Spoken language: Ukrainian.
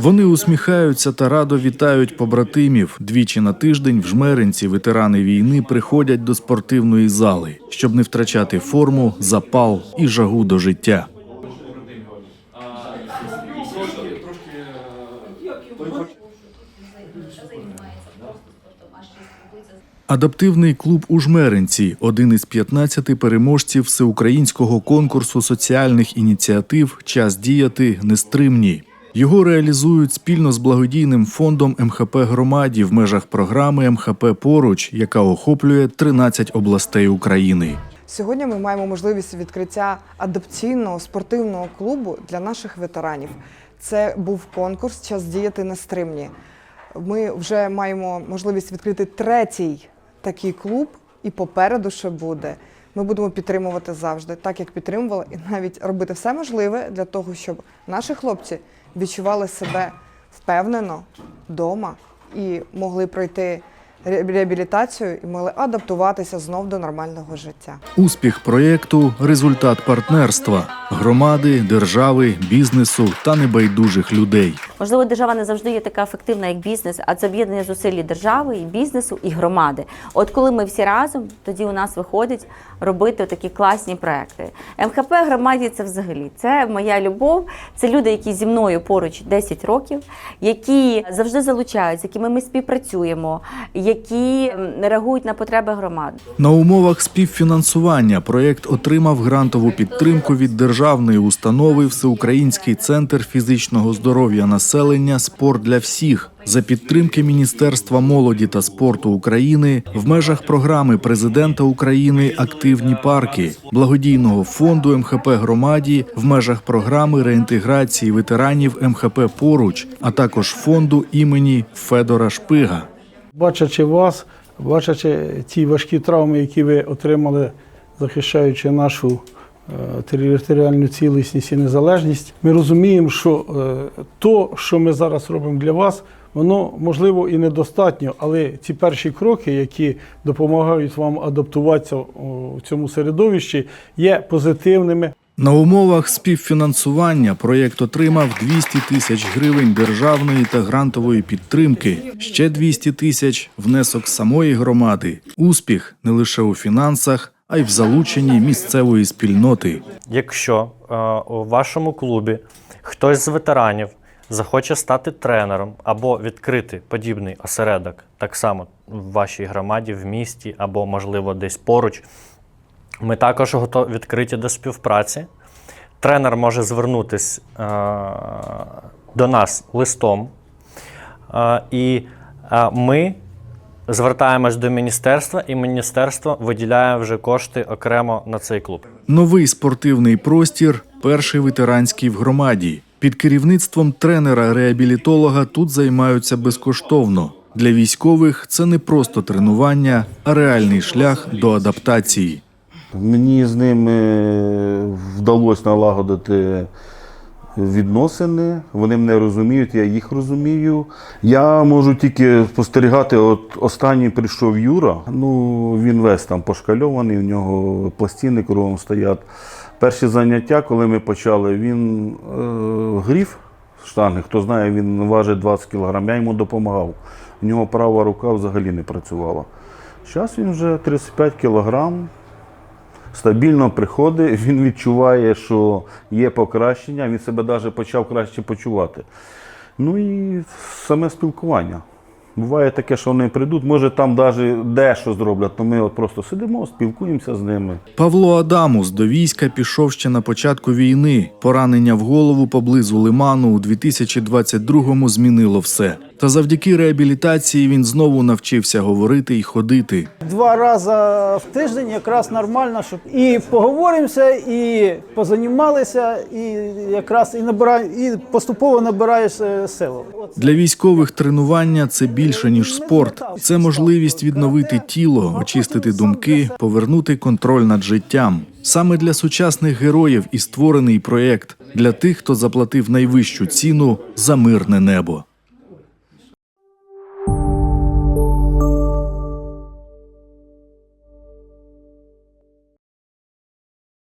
Вони усміхаються та радо вітають побратимів. Двічі на тиждень в жмеринці ветерани війни приходять до спортивної зали, щоб не втрачати форму, запал і жагу до життя. Адаптивний клуб у Жмеринці один із 15 переможців всеукраїнського конкурсу соціальних ініціатив Час діяти нестримні. Його реалізують спільно з благодійним фондом МХП громаді в межах програми МХП Поруч, яка охоплює 13 областей України. Сьогодні ми маємо можливість відкриття адаптаційного спортивного клубу для наших ветеранів. Це був конкурс Час діяти нестримні. Ми вже маємо можливість відкрити третій такий клуб, і попереду ще буде. Ми будемо підтримувати завжди, так як підтримували, і навіть робити все можливе для того, щоб наші хлопці відчували себе впевнено вдома і могли пройти реабілітацію і могли адаптуватися знов до нормального життя. Успіх проєкту результат партнерства громади, держави, бізнесу та небайдужих людей. Можливо, держава не завжди є така ефективна, як бізнес, а це об'єднання зусиль держави, і бізнесу, і громади. От коли ми всі разом, тоді у нас виходить робити такі класні проекти. МХП громаді це взагалі це моя любов. Це люди, які зі мною поруч 10 років, які завжди залучаються, з якими ми співпрацюємо, які реагують на потреби громади. На умовах співфінансування проєкт отримав грантову підтримку від державної установи Всеукраїнський центр фізичного здоров'я населення Спорт для всіх за підтримки Міністерства молоді та спорту України в межах програми президента України Активні парки, благодійного фонду МХП громаді в межах програми реінтеграції ветеранів МХП поруч, а також фонду імені Федора Шпига. Бачачи вас, бачачи ті важкі травми, які ви отримали, захищаючи нашу територіальну цілісність і незалежність, ми розуміємо, що е, то, що ми зараз робимо для вас, воно можливо і недостатньо, але ці перші кроки, які допомагають вам адаптуватися у цьому середовищі, є позитивними. На умовах співфінансування проєкт отримав 200 тисяч гривень державної та грантової підтримки, ще 200 тисяч внесок самої громади. Успіх не лише у фінансах, а й в залученні місцевої спільноти. Якщо е, у вашому клубі хтось з ветеранів захоче стати тренером або відкрити подібний осередок, так само в вашій громаді, в місті або, можливо, десь поруч, ми також готові відкриті до співпраці. Тренер може звернутися е, до нас листом, е, і е, ми звертаємось до міністерства, і міністерство виділяє вже кошти окремо на цей клуб. Новий спортивний простір перший ветеранський в громаді. Під керівництвом тренера-реабілітолога тут займаються безкоштовно. Для військових це не просто тренування, а реальний шлях до адаптації. Мені з ними вдалося налагодити відносини. Вони мене розуміють, я їх розумію. Я можу тільки спостерігати. От останній прийшов Юра. Ну він весь там пошкальований, у нього пластини кругом стоять. Перші заняття, коли ми почали, він е, грів штанги. Хто знає, він важить 20 кг. Я йому допомагав. У нього права рука взагалі не працювала. Зараз він вже 35 кілограм стабільно приходить, він відчуває, що є покращення, він себе навіть почав краще почувати. Ну і саме спілкування. Буває таке, що вони прийдуть, може там навіть дещо зроблять, то ми от просто сидимо, спілкуємося з ними. Павло Адамус до війська пішов ще на початку війни. Поранення в голову поблизу Лиману у 2022-му змінило все. Та завдяки реабілітації він знову навчився говорити і ходити. Два рази в тиждень якраз нормально, щоб і поговоримося, і позанімалися, і якраз і набираю, і поступово набираєш е, силу. Для військових тренування це більше ніж спорт. Це можливість відновити тіло, очистити думки, повернути контроль над життям. Саме для сучасних героїв і створений проєкт для тих, хто заплатив найвищу ціну за мирне небо.